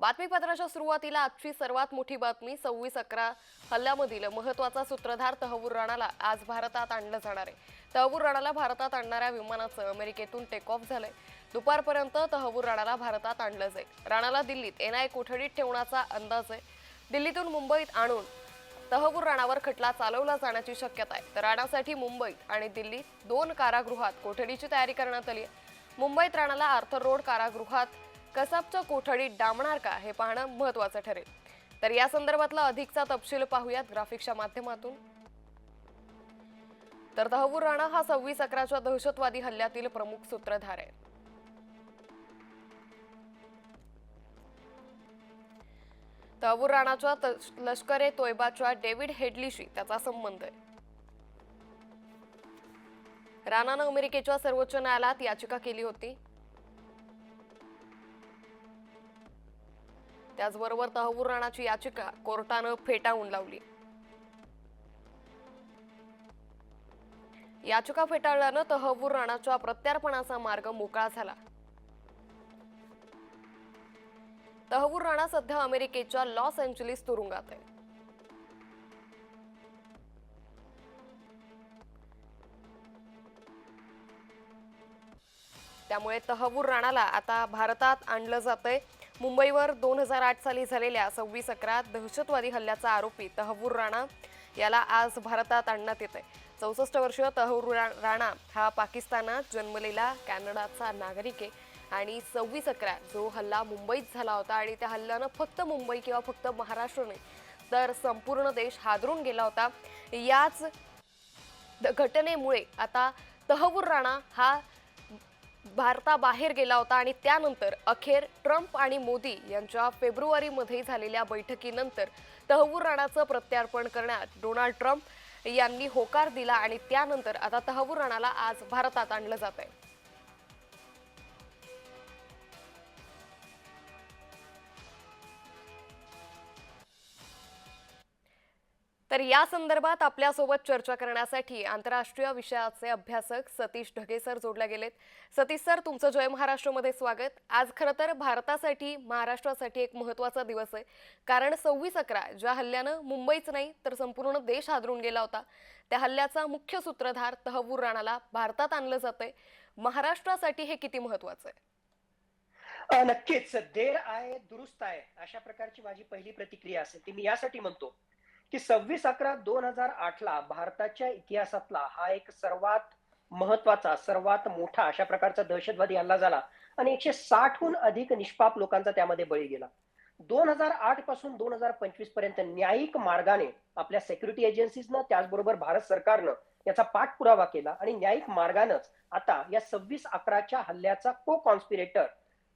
बातमीपत्राच्या सुरुवातीला आजची सर्वात मोठी बातमी सव्वीस अकरा हल्ल्यामधील महत्त्वाचा सूत्रधार तहवूर राणाला आज भारतात आणलं जाणार आहे. तहवूर राणाला भारतात आणणाऱ्या विमानाचं अमेरिकेतून टेक ऑफ झालंय. दुपारपर्यंत तहवूर राणाला भारतात आणलं जाईल. राणाला दिल्लीत एनआय कोठडीत ठेवण्याचा अंदाज आहे. दिल्लीतून मुंबईत आणून तहवूर राणावर खटला चालवला जाण्याची शक्यता आहे. तर राणासाठी मुंबईत आणि दिल्लीत दोन कारागृहात कोठडीची तयारी करण्यात आली आहे. मुंबईत राणाला आर्थर रोड कारागृहात कसाबच्या कोठडीत डांबणार का हे पाहणं महत्वाचं ठरेल. तर या संदर्भातला अधिकचा तपशील पाहूयात ग्राफिक्सच्या माध्यमातून. तर तहवूर राणा हा सव्वीस अकराच्या दहशतवादी हल्ल्यातील प्रमुख सूत्रधार आहे. तहवूर राणाच्या लष्करे लष्कर ए तोयबाच्या डेव्हिड हेडलीशी त्याचा संबंध आहे. राणानं अमेरिकेच्या सर्वोच्च न्यायालयात याचिका केली होती. त्याचबरोबर तहवूर राणाची याचिका कोर्टानं फेटाळून लावली. याचिका फेटाळल्यानं तहवूर राणाच्या प्रत्यार्पणाचा मार्ग मोकळा झाला. तहवूर राणा सध्या अमेरिकेच्या लॉस एंजलिस तुरुंगात आहे त्यामुळे तहवूर राणाला आता भारतात आणलं जातंय. मुंबईवर दोन हजार आठ साली झालेल्या सव्वीस अकरा दहशतवादी हल्ल्याचा आरोपी तहवूर राणा याला आज भारतात आणण्यात येत आहे चौसष्ट वर्षीय तहवूर रा- राणा हा पाकिस्तानात जन्मलेला कॅनडाचा नागरिक आहे आणि सव्वीस अकरा जो हल्ला मुंबईत झाला होता आणि त्या हल्ल्यानं फक्त मुंबई किंवा फक्त महाराष्ट्र नाही तर संपूर्ण देश हादरून गेला होता. याच द- घटनेमुळे आता तहवूर राणा हा भारताबाहेर गेला होता आणि त्यानंतर अखेर ट्रम्प आणि मोदी यांच्या फेब्रुवारीमध्ये झालेल्या बैठकीनंतर तहवूर राणाचं प्रत्यार्पण करण्यात डोनाल्ड ट्रम्प यांनी होकार दिला आणि त्यानंतर आता तहवूर राणाला आज भारतात आणलं जात आहे तर या संदर्भात आपल्यासोबत चर्चा करण्यासाठी आंतरराष्ट्रीय विषयाचे अभ्यासक सतीश ढगे सर जोडले गेलेत. सतीश सर तुमचं जय महाराष्ट्रमध्ये स्वागत. आज खरं तर भारतासाठी महाराष्ट्रासाठी एक महत्त्वाचा दिवस आहे. कारण सव्वीस अकरा ज्या हल्ल्यानं मुंबईच नाही तर संपूर्ण देश हादरून गेला होता. त्या हल्ल्याचा मुख्य सूत्रधार तहवूर राणाला भारतात आणलं जातंय. महाराष्ट्रासाठी हे किती महत्वाचं आहे? नक्कीच. देर आहे दुरुस्त आहे अशा प्रकारची माझी पहिली प्रतिक्रिया असेल. ती मी यासाठी म्हणतो. की सव्वीस अकरा दोन हजार आठ ला भारताच्या इतिहासातला हा एक सर्वात महत्त्वाचा सर्वात मोठा अशा प्रकारचा दहशतवादी हल्ला झाला आणि एकशे साठहून अधिक निष्पाप लोकांचा त्यामध्ये बळी गेला. दोन हजार आठपासून दोन हजार पंचवीसपर्यंत न्यायिक मार्गाने आपल्या सेक्युरिटी एजन्सीजनं त्याचबरोबर भारत सरकारनं याचा पाठपुरावा केला आणि न्यायिक मार्गानंच आता या सव्वीस अकराच्या हल्ल्याचा को कॉन्स्पिरेटर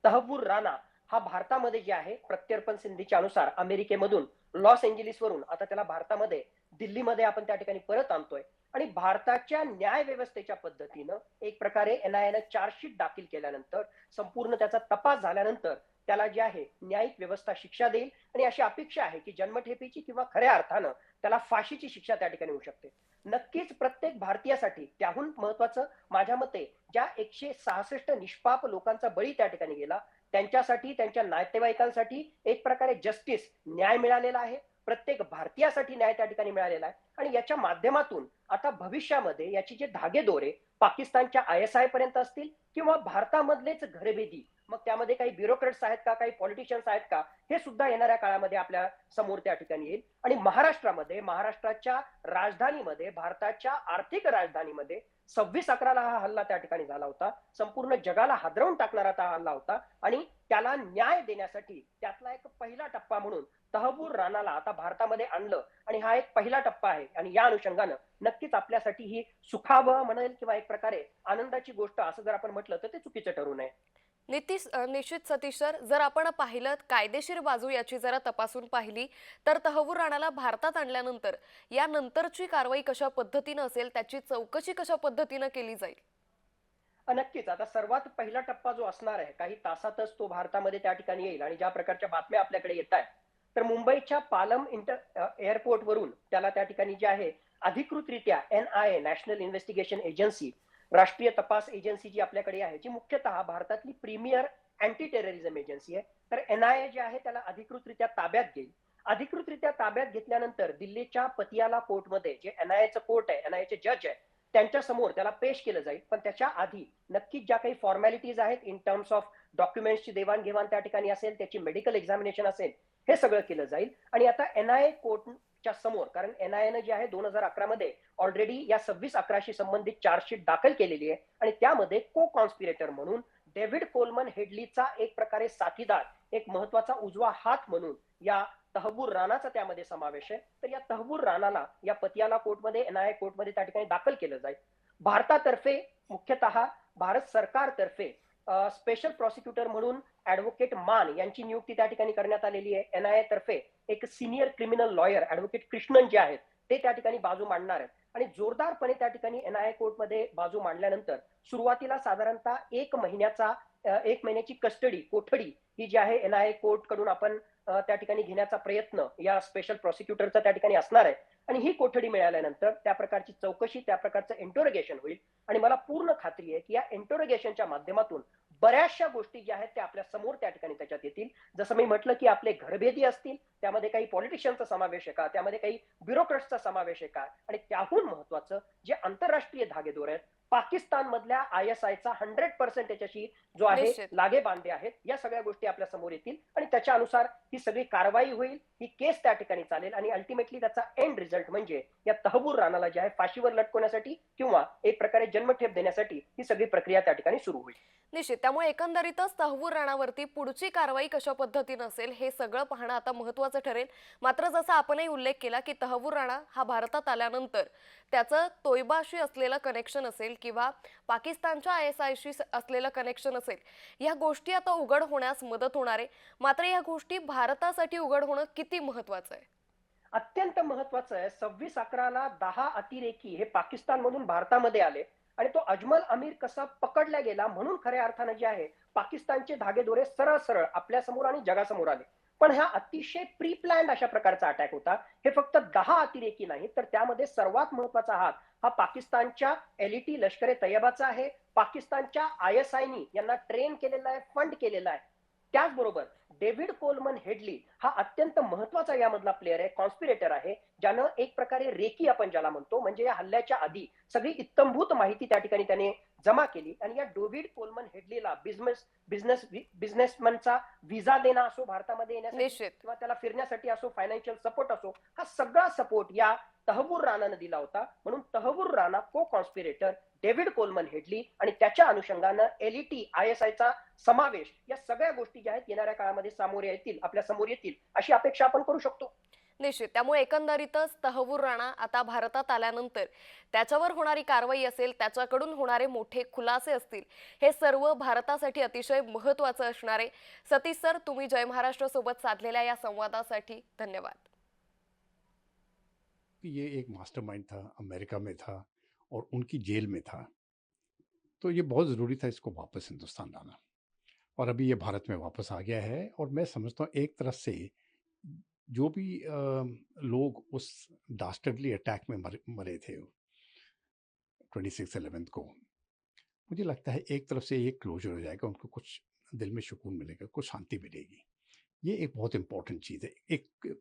तहवूर राणा हा भारतामध्ये जे आहे प्रत्यर्पण सिंधीच्या अनुसार अमेरिकेमधून लॉस एंजलिस वरून आता त्याला भारतामध्ये दिल्लीमध्ये आपण त्या ठिकाणी परत आणतोय. आणि भारताच्या न्याय व्यवस्थेच्या पद्धतीनं एक प्रकारे एनआयएनं चार्जशीट दाखल केल्यानंतर संपूर्ण त्याचा तपास झाल्यानंतर त्याला जे आहे न्यायिक व्यवस्था शिक्षा देईल. आणि अशी अपेक्षा आहे की जन्मठेपीची किंवा खऱ्या अर्थानं त्याला फाशीची शिक्षा त्या ठिकाणी होऊ शकते. नक्कीच प्रत्येक भारतीयासाठी त्याहून महत्वाचं माझ्या मते ज्या एकशे सहासष्ट निष्पाप लोकांचा बळी त्या ठिकाणी गेला त्यांच्यासाठी त्यांच्या नातेवाईकांसाठी एक प्रकारे जस्टिस न्याय मिळालेला आहे. प्रत्येक भारतीयासाठी न्याय त्या ठिकाणी मिळालेला आहे. आणि याच्या माध्यमातून आता भविष्यामध्ये याची जे धागेदोरे पाकिस्तानच्या आय एस आय पर्यंत असतील किंवा भारतामधलेच घरभेदी मग त्यामध्ये काही ब्युरोक्रेट्स आहेत का काही पॉलिटिशियन्स आहेत का हे सुद्धा येणाऱ्या काळामध्ये आपल्यासमोर त्या ठिकाणी येईल. आणि महाराष्ट्रामध्ये महाराष्ट्राच्या राजधानीमध्ये भारताच्या आर्थिक राजधानीमध्ये सव्वीस अकराला हा हल्ला त्या ठिकाणी झाला होता. संपूर्ण जगाला हादरवून टाकणारा हा हल्ला होता. आणि त्याला न्याय देण्यासाठी त्यातला एक पहिला टप्पा म्हणून तहबूर राणाला आता भारतामध्ये आणलं. आणि हा एक पहिला टप्पा आहे. आणि या अनुषंगानं नक्कीच आपल्यासाठी ही सुखावह म्हणेल किंवा एक प्रकारे आनंदाची गोष्ट असं जर आपण म्हटलं तर ते चुकीचं ठरू नये. नितीश निश्चित सतीश सर जर आपण पाहिलं कायदेशीर बाजू याची जरा तपासून पाहिली तर तहवूर राणाला भारतात आणल्यानंतर या नंतरची कारवाई कशा पद्धतीनं असेल त्याची चौकशी कशा पद्धतीनं केली जाईल? नक्कीच. आता सर्वात पहिला टप्पा जो असणार आहे काही तासातच तो भारतामध्ये त्या ठिकाणी येईल आणि ज्या प्रकारच्या बातम्या आपल्याकडे येत आहेत तर मुंबईच्या पालम इंटर एअरपोर्ट वरून त्याला त्या ठिकाणी जे आहे अधिकृतरित्या N I A national investigation agency राष्ट्रीय तपास एजन्सी जी आपल्याकडे आहे जी मुख्यतः भारतातली प्रीमियर अँटी टेररिझम एजन्सी आहे. तर एनआयए जे आहे त्याला अधिकृतरित्या ताब्यात घेईल. अधिकृतरित्या ताब्यात घेतल्यानंतर दिल्लीच्या पतियाला कोर्टमध्ये जे एनआयएचं कोर्ट आहे एनआयएचे जज आहे त्यांच्यासमोर त्याला पेश केलं जाईल. पण त्याच्या आधी नक्कीच ज्या काही फॉर्मॅलिटीज आहेत इन टर्म्स ऑफ डॉक्युमेंट्सची देवाणघेवाण त्या ठिकाणी असेल त्याची मेडिकल एक्झामिनेशन असेल हे सगळं केलं जाईल. आणि आता एनआयए च्या समोर कारण एनआयएनं जे आहे दोन हजार अकरा मध्ये ऑलरेडी या सव्वीस अकराशी संबंधित चार्जशीट दाखल केलेली आहे. आणि त्यामध्ये को कॉन्स्पिरेटर म्हणून डेव्हिड कोलमन हेडलीचा एक प्रकारे साथीदार एक महत्त्वाचा उजवा हात म्हणून या तहबूर राणाचा त्यामध्ये समावेश आहे. तर या तहबूर राणाला या पतियाला कोर्टमध्ये एनआयए कोर्टमध्ये त्या ठिकाणी दाखल केलं जाईल. भारतातर्फे मुख्यतः भारत सरकारतर्फे स्पेशल प्रॉसिक्युटर म्हणून ऍडव्होकेट मान यांची नियुक्ती त्या ठिकाणी करण्यात आलेली आहे. एनआयए तर्फे एक senior criminal lawyer advocate Krishnan जे आहेत ते त्या ठिकाणी बाजू मांडणार आहेत. आणि जोरदारपणे त्या ठिकाणी एनआयए कोर्टमध्ये बाजू मांडल्यानंतर सुरुवातीला साधारणतः एक महिन्याचा एक महिन्याची कस्टडी कोठडी ही जी आहे एनआयए कोर्टकडून आपण त्या ठिकाणी घेण्याचा प्रयत्न या स्पेशल प्रॉसिक्युटरचा त्या ठिकाणी असणार आहे. आणि ही कोठडी मिळाल्यानंतर त्या प्रकारची चौकशी त्या प्रकारचं एंटोरोगेशन होईल. आणि मला पूर्ण खात्री आहे की या एंटोरोगेशनच्या माध्यमातून बऱ्याचशा गोष्टी ज्या आहेत त्या आपल्यासमोर त्या ठिकाणी त्याच्यात येतील. जसं मी म्हटलं की आपले घरभेदी असतील त्यामध्ये काही पॉलिटिशियनचा समावेश आहे का? त्यामध्ये काही ब्युरोक्रट्सचा समावेश आहे का? आणि त्याहून महत्वाचं जे आंतरराष्ट्रीय धागेदोर आहेत पाकिस्तान मधल्या आय एस आयचा हंड्रेड पर्सेंट त्याच्याशी जो आहे. लागे बांधे आहेत. या सगळ्या गोष्टी आपल्यासमोर येतील आणि त्याच्यानुसार ही सगळी कारवाई होईल ही केस त्या ठिकाणी चालेल आणि अल्टिमेटली त्याचा एंड रिझल्ट म्हणजे या तहबूर राणाला जे आहे फाशीवर लटकवण्यासाठी किंवा एक प्रकारे जन्मठेप देण्यासाठी ही सगळी प्रक्रिया त्या ठिकाणी सुरू होईल. निश्चित. त्यामुळे एकंदरीतच तहवूर राणावरती पुढची कारवाई कशा पद्धतीनं असेल हे सगळं पाहणं आता महत्त्वाचं ठरेल. मात्र जसा आपणही उल्लेख केला की तहवूर राणा हा भारतात आल्यानंतर त्याचं तोयबाशी असलेलं कनेक्शन असेल किंवा पाकिस्तानच्या आय एस आयशी असलेलं कनेक्शन असेल या गोष्टी आता उघड होण्यास मदत होणार आहे. मात्र या गोष्टी भारतासाठी उघड होणं किती महत्वाचं आहे? अत्यंत महत्वाचं आहे. सव्वीस अकराला दहा अतिरेकी हे पाकिस्तानमधून भारतामध्ये आले आणि तो अजमल अमीर कसा पकडला गेला म्हणून खऱ्या अर्थानं जे आहे पाकिस्तानचे धागेदोरे सरळ सरळ आपल्यासमोर आणि जगासमोर आले. पण हा अतिशय प्री प्लॅन्ड अशा प्रकारचा अटॅक होता. हे फक्त दहा अतिरेकी नाही तर त्यामध्ये सर्वात महत्त्वाचा हात हा पाकिस्तानच्या एलईटी लष्कर ए तय्यबाचा आहे. पाकिस्तानच्या आय एस आयनी यांना ट्रेन केलेला आहे फंड केलेला आहे. त्याचबरोबर डेव्हिड कोलमन हेडली हा अत्यंत महत्त्वाचा यामधला प्लेअर आहे कॉन्स्पिरेटर आहे ज्यानं एक प्रकारे रेकी आपण ज्याला म्हणतो म्हणजे या हल्ल्याच्या आधी सगळी इत्तंभूत माहिती त्या ठिकाणी त्याने जमा केली आणि या डेव्हिड कोलमन हेडलीला बिझनेस बिझनेस बिझनेसमॅनचा व्हिसा देणं असो भारतामध्ये येण्यासाठी किंवा त्याला फिरण्यासाठी असो फायनान्शियल सपोर्ट असो हा सगळा सपोर्ट या तहबूर राणानं दिला होता. म्हणून तहबूर राणा को कॉन्स्पिरेटर डेव्हिड कोलमन हेडली आणि त्याच्या अनुषंगानं एलईटी आय एस आयचा समावेश या सगळ्या गोष्टी ज्या आहेत येणाऱ्या काळामध्ये सामोरे येतील आपल्यासमोर येतील अशी अपेक्षा आपण करू शकतो. निश्चित. त्यामुळे एकंदरीतच तहवूर राणा आता भारतात आल्यानंतर त्याच्यावर होणारी कारवाई असेल त्याच्याकडून होणारे मोठे खुलासे असतील हे सर्व भारतासाठी अतिशय महत्वाचं असणार आहे. सतीश सर तुम्ही जय महाराष्ट्र सोबत साधलेल्या या संवादासाठी धन्यवाद. ये एक मास्टरमाइंड था अमेरिका में था और उनकी जेल में था। तो ये बहुत ज़रूरी था इसको वापस हिंदुस्तान लाना। और अभी ये भारत में वापस आ गया है और मैं समझता हूँ एक तरफ से जो भी अ, लोग उस डास्टर्डली अटैक में मरे मरे थे ट्वेंटी सिक्स एलेवेंथ को मुझे लगता है एक तरफ़ से ये क्लोजर हो जाएगा उनको कुछ दिल में सुकून मिलेगा कुछ शांति मिलेगी। ये एक बहुत इंपॉर्टेंट चीज़ है। एक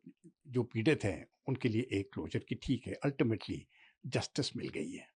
जो पीड़ित हैं उनके लिए एक क्लोजर की ठीक है अल्टीमेटली जस्टिस मिल गई है।